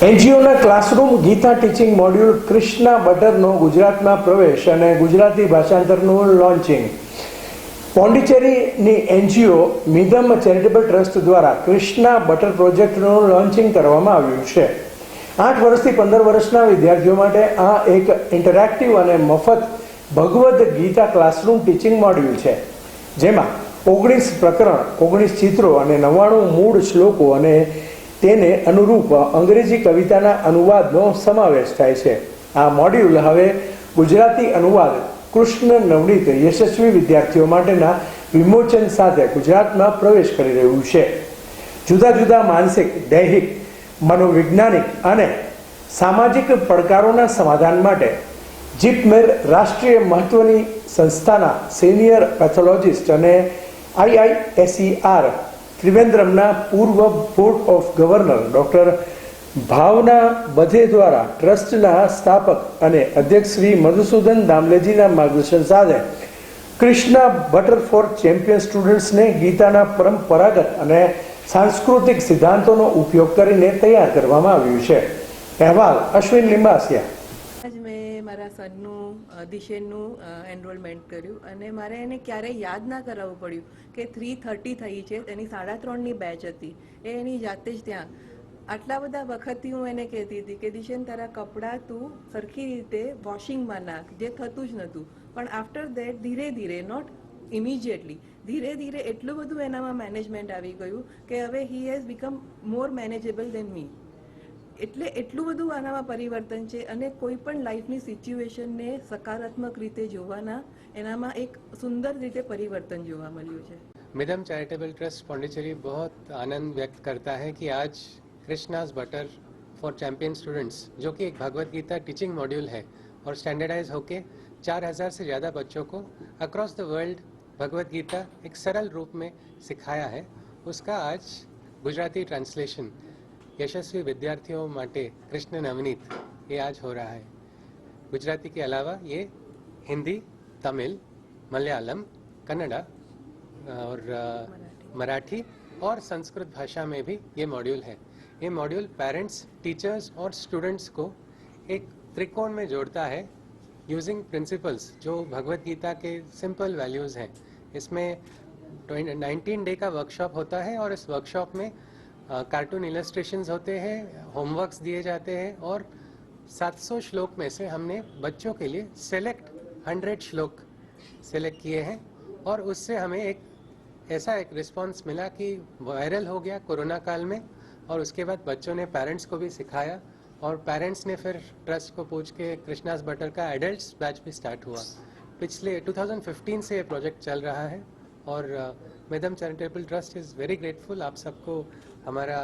એનજીઓના classroom, Gita teaching module, Krishna બટરનો ગુજરાતમાં પ્રવેશ અને ગુજરાતી ભાષાંતરનું લોન્ચિંગ. પોંડિચેરીની એનજીઓ, મિધમ ચેરિટેબલ ટ્રસ્ટ દ્વારા કૃષ્ણા બટર પ્રોજેક્ટનું લોન્ચિંગ કરવામાં આવ્યું છે. આઠ વર્ષથી પંદર વર્ષના વિદ્યાર્થીઓ માટે આ એક ઇન્ટરેક્ટિવ અને મફત Bhagavad Gita classroom teaching module છે, જેમાં ઓગણીસ પ્રકરણ, ઓગણીસ ચિત્રો અને નવ્વાણું મૂળ શ્લોકો અને તેને અનુરૂપ અંગ્રેજી કવિતાના અનુવાદનો સમાવેશ થાય છે. આ મોડ્યુલ હવે ગુજરાતી અનુવાદ કૃષ્ણ નવનીત યશસ્વી વિદ્યાર્થીઓ માટેના વિમોચન સાથે ગુજરાતમાં પ્રવેશ કરી રહ્યું છે. જુદા જુદા માનસિક, દૈહિક, મનોવૈજ્ઞાનિક અને સામાજિક પડકારોના સમાધાન માટે જીપમેર રાષ્ટ્રીય મહત્વની સંસ્થાના સિનિયર પેથોલોજિસ્ટ અને આઈઆઈએસઈઆર ત્રિવેન્દ્રમના પૂર્વ board of governor doctor Bhavna Badhe દ્વારા ટ્રસ્ટના સ્થાપક અને અધ્યક્ષ શ્રી મધુસૂદન દામલેજીના માર્ગદર્શન સાથે કૃષ્ણા બટર ફોર ચેમ્પિયન સ્ટુડન્ટ્સને ગીતાના પરંપરાગત અને સાંસ્કૃતિક સિદ્ધાંતોનો ઉપયોગ કરીને તૈયાર કરવામાં આવ્યું છે. અહેવાલ અશ્વિન લિંબાસિયા. મારા સનનું દિશેનનું એનરોલમેન્ટ કર્યું અને મારે એને ક્યારેય યાદ ના કરાવવું પડ્યું કે થ્રી થર્ટી થઈ છે, તેની સાડા ત્રણની બેચ હતી. એ એની જાતે જ ત્યાં. આટલા બધા વખતથી હું એને કહેતી હતી કે, દિશેન, તારા કપડાં તું સરખી રીતે વોશિંગમાં નાખ, જે થતું જ નહોતું પણ આફ્ટર દેટ ધીરે ધીરે નોટ ઇમિજિએટલી ધીરે ધીરે એટલું બધું એનામાં મેનેજમેન્ટ આવી ગયું કે હવે he has become more manageable than me એટલે એટલું બધું આનામાં પરિવર્તન છે અને કોઈ પણ લાઈફની સિચ્યુએશનને સકારાત્મક રીતે જોવાના એનામાં એક સુંદર રીતે પરિવર્તન જોવા મળ્યું છે मिडम चैरिटेबल ट्रस्ट पौंडीचेरी बहुत आनंद व्यक्त करता है कि आज Krishna's butter for champion students जो कि एक भगवत गीता टीचिंग मॉड्यूल है और स्टैंडर्डाइज होके चार हजार से ज़्यादा बच्चों को across the world Bhagavad Gita एक सरल रूप में सिखाया है उसका आज गुजराती ट्रांसलेशन यशस्वी विद्यार्थियों માટે कृष्ण नवनीत ये आज हो रहा है। गुजराती के अलावा ये हिंदी, तमिल, मलयालम, कन्नड़ा और मराठी और संस्कृत भाषा में भी ये मॉड्यूल है। ये मॉड्यूल पेरेंट्स टीचर्स और स्टूडेंट्स को एक त्रिकोण में जोड़ता है यूजिंग प्रिंसिपल्स जो भगवत गीता के सिंपल वैल्यूज़ हैं। इसमें नाइनटीन डे का वर्कशॉप होता है और इस वर्कशॉप में कार्टून इलस्ट्रेशंस होते हैं होमवर्क्स दिए जाते हैं और 700 श्लोक में से हमने बच्चों के लिए सेलेक्ट 100 श्लोक सेलेक्ट किए हैं और उससे हमें एक ऐसा एक रिस्पांस मिला कि वायरल हो गया कोरोना काल में और उसके बाद बच्चों ने पेरेंट्स को भी सिखाया और पेरेंट्स ने फिर ट्रस्ट को पूछ के कृष्णास बटर का एडल्ट्स बैच भी स्टार्ट हुआ। पिछले 2015 से ये प्रोजेक्ट चल रहा है। और मेदम charitable trust is very grateful आप सबको हमारा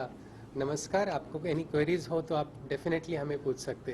नमस्कार आपको एनी क्वेरीज हो तो आप डेफिनेटली हमें पूछ सकते हैं